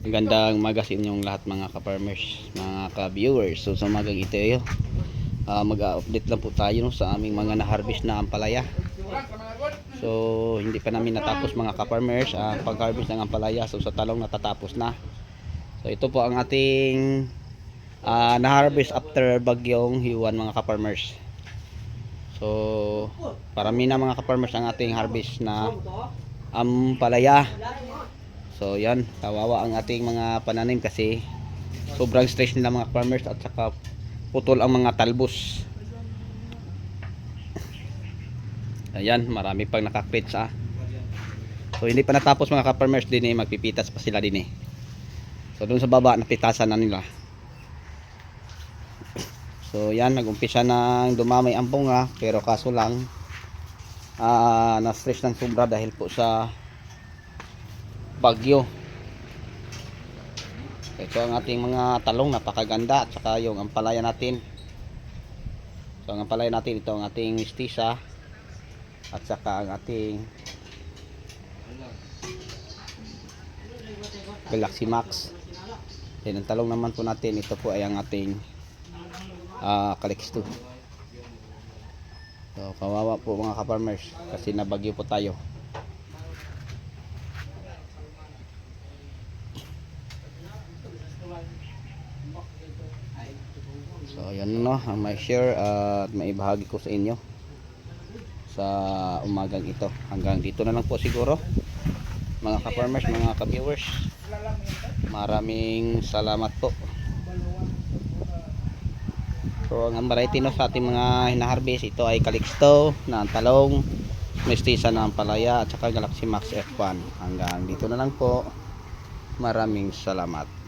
Magandang umaga sa inyong lahat mga ka-farmers, mga ka-viewers. So sa umagang ito yun, ah, mag-update lang po tayo no, sa aming mga na-harvest na ampalaya. So hindi pa namin natapos mga ka-farmers ang pag-harvest ng ampalaya. So sa talong natatapos na. So ito po ang ating ah, na-harvest after bagyong hiwan mga ka-farmers. So parami na mga ka-farmers ang ating harvest na ampalaya. So yan, kawawa ang ating mga pananim kasi sobrang stress nila mga farmers at saka putol ang mga talbos. Ayan, marami pang nakakrits ah. So hindi pa natapos mga ka-farmers din eh, magpipitas pa sila din eh. So doon sa baba napitasan na nila. So yan, nagumpisa ng dumamay ang bunga pero kaso lang ah na-stress ng sobra dahil po sa bagyo. Ito ang ating mga talong napakaganda at saka yung ampalaya natin. So ang ampalaya natin ito ang ating mistisa at saka ang ating Galaxy Max. Then ang talong naman po natin ito po ay ang ating uh, Calix 2. So kawawa po mga ka-farmers kasi nabagyo po tayo. So ayan no, ang may share at may ibahagi ko sa inyo sa umagang ito. Hanggang dito na lang po siguro. Mga ka-farmers, mga ka-viewers. Maraming salamat po. So ang variety no sa ating mga hinaharvest ito ay Calixto na talong, mestiza na palaya at saka Galaxy Max F1. Hanggang dito na lang po. Maraming salamat.